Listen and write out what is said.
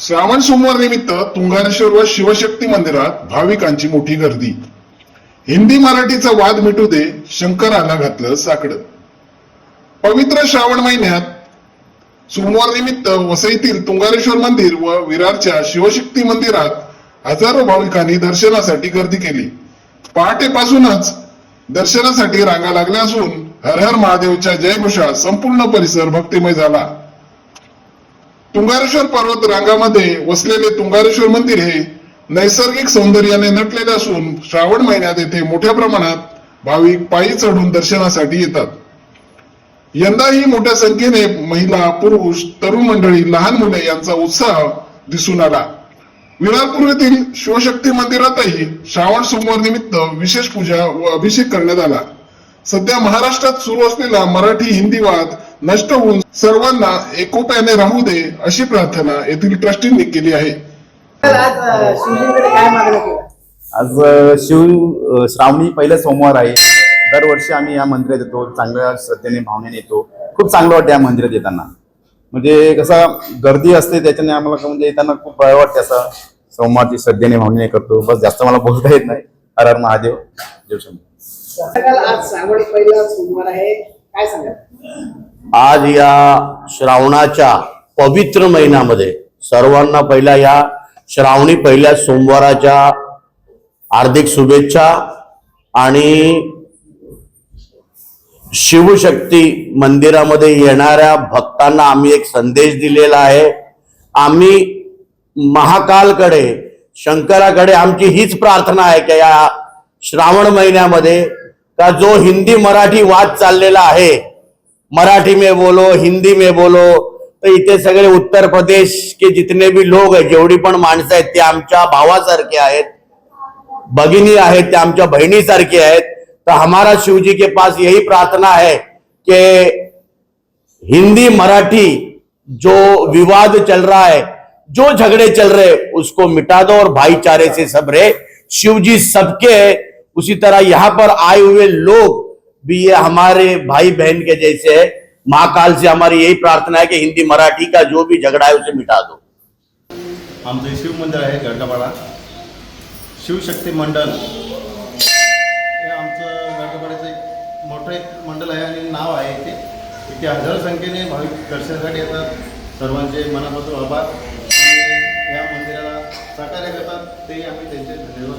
श्रावण सोमवार निमित्त तुंगारेश्वर व शिवशक्ती मंदिरात भाविकांची मोठी गर्दी. हिंदी मराठीचा वाद मिटू दे शंकराला घातलं साकडं. पवित्र श्रावण महिन्यात सोमवार निमित्त वसईतील तुंगारेश्वर मंदिर व विरारच्या शिवशक्ती मंदिरात हजारो भाविकांनी दर्शनासाठी गर्दी केली. पहाटेपासूनच दर्शनासाठी रांगा लागल्या असून हर हर महादेवच्या जयघोषात संपूर्ण परिसर भक्तिमय झाला. तुंगारेश्वर पर्वत रांगामध्ये वसलेले तुंगारेश्वर मंदिर हे नैसर्गिक सौंदर्याने नटलेले असून श्रावण महिन्यात येथे मोठ्या प्रमाणात भाविक पायी चढून दर्शनासाठी येतात. यंदाही मोठ्या संख्येने महिला पुरुष तरुण मंडळी लहान मुले यांचा उत्साह दिसून आला. विरारपूर येथील शिवशक्ती मंदिरातही श्रावण सोमवार निमित्त विशेष पूजा व अभिषेक करण्यात आला. सध्या महाराष्ट्रात सुरू असलेला मराठी हिंदी वाद नष्ट होऊन सर्वांना एकोप्याने राहू दे अशी प्रार्थना येथील ट्रस्टींनी केली आहे. आज शिव श्रावणी पहिला सोमवार आहे. दरवर्षी आम्ही या मंदिरात येतो चांगल्या श्रद्धेने भावनेने येतो. खूप चांगलं वाटतं या मंदिरात येताना. म्हणजे कसं गर्दी असते त्याच्याने आम्हाला म्हणजे येताना खूप बरं वाटते असं. सोमवारची श्रद्धेने भावनेने करतो. बस जास्त मला बोलता येत नाही. हर हर महादेव. सकाळ आज श्रावण पहिला सोमवार आहे. काय सांगा आज या श्रावणाच्या पवित्र महिन्यामध्ये सर्वांना पहिल्या या श्रावणी पहिल्या सोमवाराच्या हार्दिक शुभेच्छा आणि शिवशक्ती मंदिरामध्ये येणाऱ्या भक्तांना आम्ही एक संदेश दिलेला आहे. आम्ही महाकालकडे शंकराकडे आमची हीच प्रार्थना आहे की या श्रावण महिन्यामध्ये का जो हिंदी मराठी वाद चाललेला आहे मराठी में बोलो, हिंदी में बोलो, तर इथे सगळे उत्तर प्रदेश के जितने भी लोग आहेत, जेवढी पण माणसं आहेत, ते आमच्या भावासारखे आहेत, भगिनी आहेत, ते आमच्या बहिणीसारखे आहेत. तर हमारा शिवजी के पास यही प्रार्थना है कि हिंदी, मराठी जो विवाद चल रहा है, जो झगड़े चल रहे, उसको मिटा दो और भाईचारे से सब रहे। शिवजी सबके है उसी तरह यहाँ पर आए हुए लोग भी ये हमारे भाई बहन के जैसे है। महाकाल से हमारी यही प्रार्थना है कि हिंदी मराठी का जो भी झगड़ा है उसे मिटा दो। आमचं शिव मंदिर आहे गडकापाडा शिवशक्ती मंडळ हे आमचं गडकापाड्याचं एक मोठं एक मंडळ आहे आणि नाव आहे इथे. इथे हजारो संख्येने भाविक दर्शनासाठी येतात. सर्वांचे मनापासून आभार. आणि या मंदिराला सहकार्य करतात ते आम्ही त्यांचे धन्यवाद